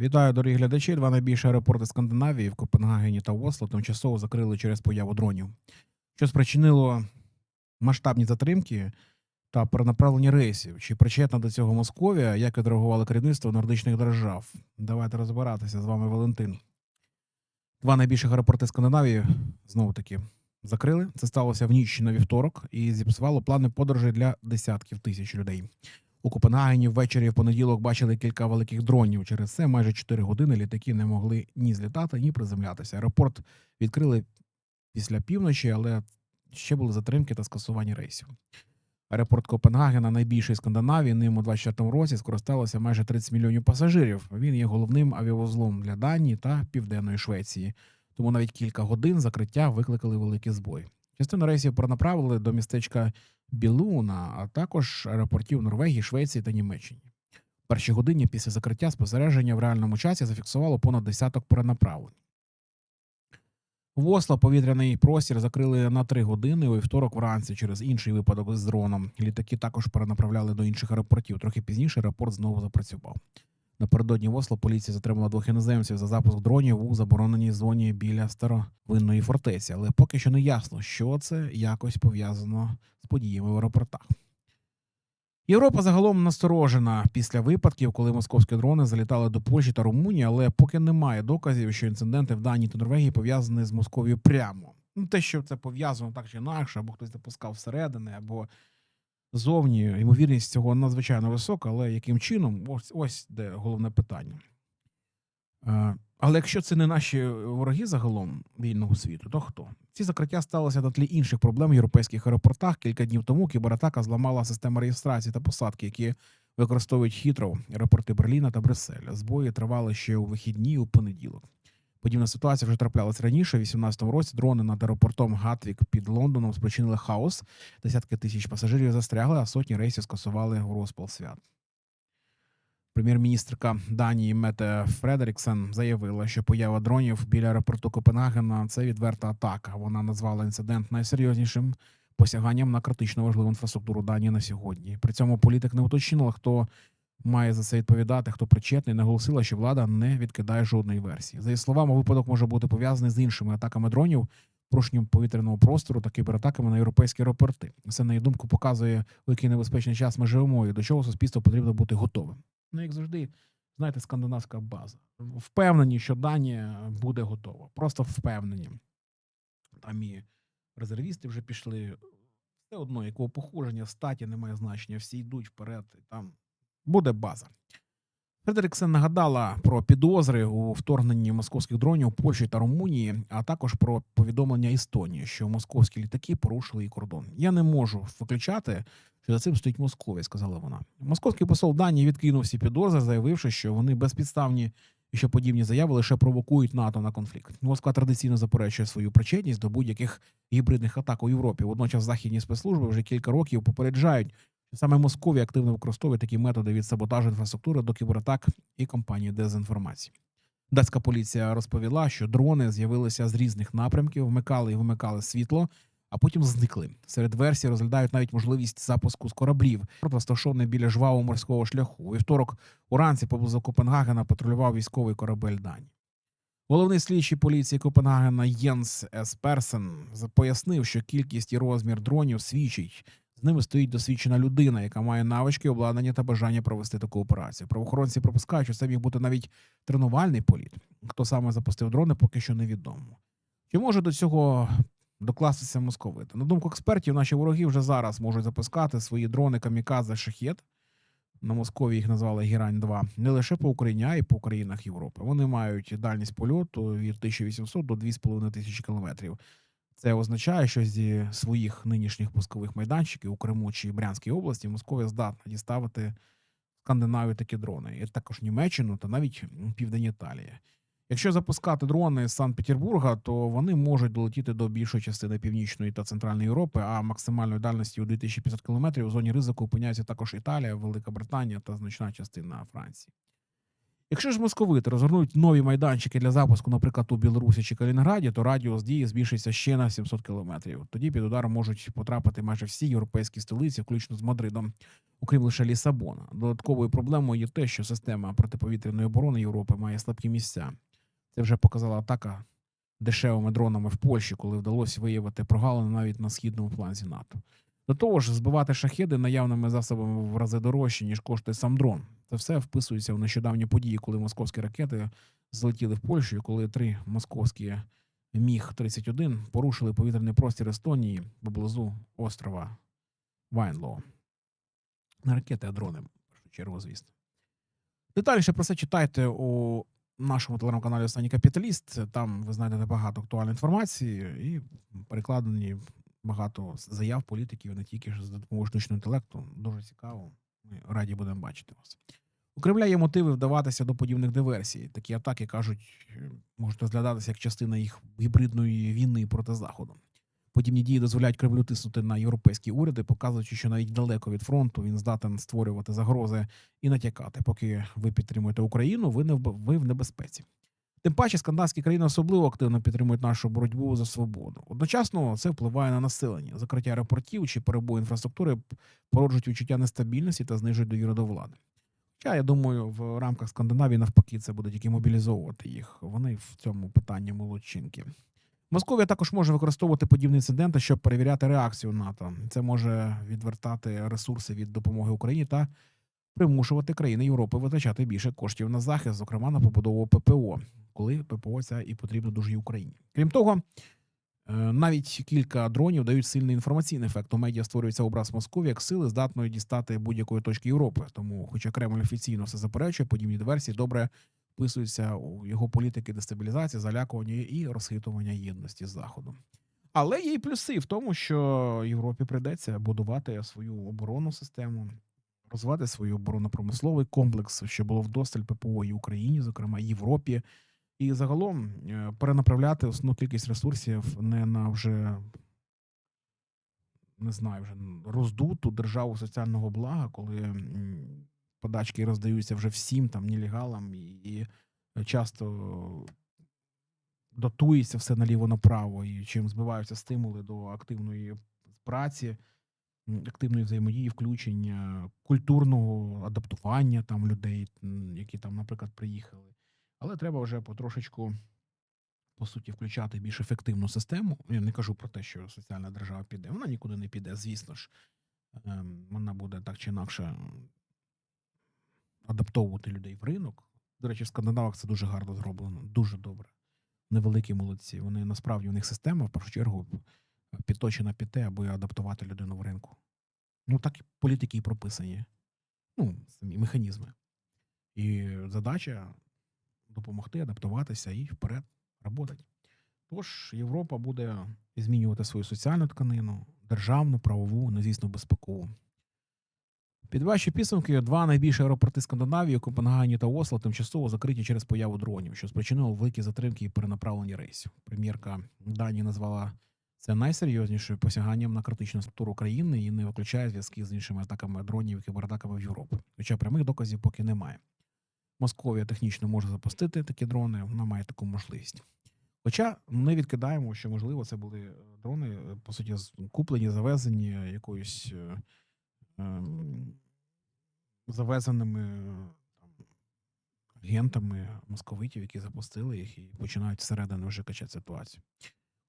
Вітаю, дорогі глядачі. Два найбільші аеропорти Скандинавії в Копенгагені та Осло тимчасово закрили через появу дронів, що спричинило масштабні затримки та перенаправлення рейсів. Чи причетна до цього Московія? Як відреагувало керівництво нордичних держав? Давайте розбиратися з вами, Валентин. Два найбільших аеропорти Скандинавії знову таки закрили. Це сталося в ніч на вівторок і зіпсувало плани подорожей для десятків тисяч людей. У Копенгагені ввечері в понеділок бачили кілька великих дронів. Через це майже 4 години літаки не могли ні злітати, ні приземлятися. Аеропорт відкрили після півночі, але ще були затримки та скасування рейсів. Аеропорт Копенгагена, найбільший Скандинавії, ним у 24 році скористалося майже 30 мільйонів пасажирів. Він є головним авіавузлом для Данії та Південної Швеції. Тому навіть кілька годин закриття викликали великий збой. Частину рейсів перенаправили до містечка Білуна, а також аеропортів Норвегії, Швеції та Німеччини. В першій годині після закриття спостереження в реальному часі зафіксувало понад десяток перенаправлень. В Осло повітряний простір закрили на три години у вівторок вранці через інший випадок з дроном. Літаки також перенаправляли до інших аеропортів. Трохи пізніше аеропорт знову запрацював. Напередодні в Осло поліція затримала двох іноземців за запуск дронів у забороненій зоні біля старовинної фортеці, але поки що не ясно, що це якось пов'язано з подіями в аеропортах. Європа загалом насторожена після випадків, коли московські дрони залітали до Польщі та Румунії, але поки немає доказів, що інциденти в Данії та Норвегії пов'язані з Московією прямо. Ну, те, що це пов'язано так чи інакше, або хтось запускав всередини, або зовні. Ймовірність цього надзвичайно висока, але яким чином, ось ось де головне питання. Е, Але якщо це не наші вороги загалом вільного світу, то хто? Ці закриття сталося на тлі інших проблем в європейських аеропортах. Кілька днів тому кібератака зламала систему реєстрації та посадки, які використовують хитро аеропорти Берліна та Брюсселя. Збої тривали ще у вихідні у понеділок. Подібна ситуація вже траплялась раніше. У 2018 році дрони над аеропортом Гатвік під Лондоном спричинили хаос. Десятки тисяч пасажирів застрягли, а сотні рейсів скасували у розпал свят. Прем'єр-міністрка Данії Мете Фредеріксен заявила, що поява дронів біля аеропорту Копенгагена це відверта атака. Вона назвала інцидент найсерйознішим посяганням на критично важливу інфраструктуру Данії на сьогодні. При цьому політик не уточнила, хто має за це відповідати, хто причетний. Наголосила, що влада не відкидає жодної версії. За її словами, випадок може бути пов'язаний з іншими атаками дронів, порушенням повітряного простору та кібератаками на європейські аеропорти. Це, на її думку, показує, у який небезпечний час ми живемо і до чого суспільству потрібно бути готовим. Ну, як завжди, знаєте, скандинавська база. Впевнені, що Данія буде готова. Просто впевнені. Там і резервісти вже пішли. Все одно, якого походження, статі немає значення. Всі йдуть вперед, і там буде база. Фредеріксен нагадала про підозри у вторгненні московських дронів Польщі та Румунії, а також про повідомлення Естонії, що московські літаки порушили її кордон. Я не можу виключати, що за цим стоїть Московія, сказала вона. Московський посол Данії відкинув всі підозри, заявивши, що вони безпідставні і що подібні заяви лише провокують НАТО на конфлікт. Москва традиційно заперечує свою причетність до будь-яких гібридних атак у Європі. Водночас західні спецслужби вже кілька років попереджають, саме Московія активно використовує такі методи від саботажу інфраструктури до кібератак і кампанії дезінформації. Датська поліція розповіла, що дрони з'явилися з різних напрямків, вмикали і вимикали світло, а потім зникли. Серед версій розглядають навіть можливість запуску з кораблів, розташований біля жвавого морського шляху. У вівторок уранці поблизу Копенгагена патрулював військовий корабель Данії. Головний слідчий поліції Копенгагена Єнс С. Персен пояснив, що кількість і розмір дронів свідчить. З ними стоїть досвідчена людина, яка має навички, обладнання та бажання провести таку операцію. Правоохоронці припускають, що це міг бути навіть тренувальний політ. Хто саме запустив дрони, поки що невідомо. Чи може до цього докластися московити? На думку експертів, наші вороги вже зараз можуть запускати свої дрони камікадзе шахет. На Москові їх назвали Гірань 2 не лише по Україні, а й по країнах Європи. Вони мають дальність польоту від 1800 до 2500 кілометрів. Це означає, що зі своїх нинішніх пускових майданчиків у Криму чи Брянській області Московія здатна діставити Скандинавію такі дрони, і також Німеччину та навіть південь Італії. Якщо запускати дрони з Санкт-Петербурга, то вони можуть долетіти до більшої частини північної та центральної Європи, а максимальної дальності у 2500 кілометрів у зоні ризику опиняється також Італія, Велика Британія та значна частина Франції. Якщо ж московити розгорнуть нові майданчики для запуску, наприклад, у Білорусі чи Калінінграді, то радіус дії збільшиться ще на 700 кілометрів. Тоді під удар можуть потрапити майже всі європейські столиці, включно з Мадридом, окрім лише Лісабона. Додатковою проблемою є те, що система протиповітряної оборони Європи має слабкі місця. Це вже показала атака дешевими дронами в Польщі, коли вдалося виявити прогалини навіть на східному фланзі НАТО. До того ж, збивати шахеди наявними засобами в рази дорожче, ніж коштує сам дрон. Це все вписується в нещодавні події, коли московські ракети злетіли в Польщу, і коли три московські міг 31 порушили повітряний простір Естонії поблизу острова Вайнлоу. Не ракети, а дрони, в чергу, звісно. Детальніше про це читайте у нашому телеграм-каналі Останній Капіталіст. Там ви знайдете багато актуальної інформації і перекладені багато заяв політиків, не тільки ж з допомогою штучного інтелекту. Дуже цікаво. Ми раді будемо бачити вас. У Кремля є мотиви вдаватися до подібних диверсій. Такі атаки кажуть, можуть розглядатися як частина їх гібридної війни проти заходу. Подібні дії дозволяють Кремлю тиснути на європейські уряди, показуючи, що навіть далеко від фронту він здатен створювати загрози і натякати. Поки ви підтримуєте Україну, ви не в, ви в небезпеці. Тим паче, скандинавські країни особливо активно підтримують нашу боротьбу за свободу. Одночасно це впливає на населення. Закриття аеропортів чи перебої інфраструктури породжують відчуття нестабільності та знижують довіру до влади. Хоча, я думаю, в рамках Скандинавії навпаки це буде тільки мобілізовувати їх. Вони в цьому питанні молодчинки. Московія також може використовувати подібні інциденти, щоб перевіряти реакцію НАТО. Це може відвертати ресурси від допомоги Україні та примушувати країни Європи витрачати більше коштів на захист, зокрема на побудову ППО, коли ППО це і потрібно дуже Україні. Крім того, е, навіть кілька дронів дають сильний інформаційний ефект. У медіа створюється образ Московії як сили, здатної дістати будь-якої точки Європи. Тому, хоча Кремль офіційно все заперечує, подібні диверсії добре вписуються у його політики дестабілізації, залякування і розхитування єдності з заходом. Але є й плюси в тому, що Європі прийдеться будувати свою оборонну систему, розвивати свій оборонно-промисловий комплекс, що було вдосталь ППО і Україні, зокрема Європі, і загалом е, перенаправляти основну кількість ресурсів не на вже не знаю, вже роздуту державу соціального блага, коли подачки роздаються вже всім там нелегалам, і, часто дотується все наліво направо, і чим збиваються стимули до активної праці, активної взаємодії, включення, культурного адаптування там людей, які там, наприклад, приїхали. Але треба вже потрошечку, по суті, включати більш ефективну систему. Я не кажу про те, що соціальна держава піде. Вона нікуди не піде, звісно ж. Ем, Вона буде так чи інакше адаптовувати людей в ринок. До речі, в Скандинавах це дуже гарно зроблено, дуже добре. Невеликі молодці. Вони насправді у них система, в першу чергу, підточена під те, аби адаптувати людину в ринку. Ну, так і політики і прописані. Ну, самі механізми. І задача допомогти адаптуватися і вперед працювати. Тож Європа буде змінювати свою соціальну тканину, державну, правову, ну, звісно, безпекову. Під ваші підсумки, два найбільші аеропорти Скандинавії, Копенгагені та Осло, тимчасово закриті через появу дронів, що спричинило великі затримки і перенаправлення рейсів. Прем'єрка Данії назвала це найсерйознішим посяганням на критичну структуру країни і не виключає зв'язки з іншими атаками дронів і кібератаками в Європі. Хоча прямих доказів поки немає. Московія технічно може запустити такі дрони, вона має таку можливість. Хоча не відкидаємо, що можливо це були е, дрони, е, по суті, куплені, завезені якоюсь е, ем, завезеними е, агентами московитів, які запустили їх і починають всередину вже качати ситуацію.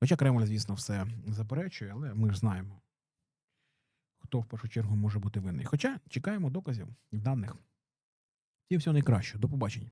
Хоча Кремль, звісно, все заперечує, але ми ж знаємо, хто в першу чергу може бути винний. Хоча чекаємо доказів і даних. І все найкраще. До побачення.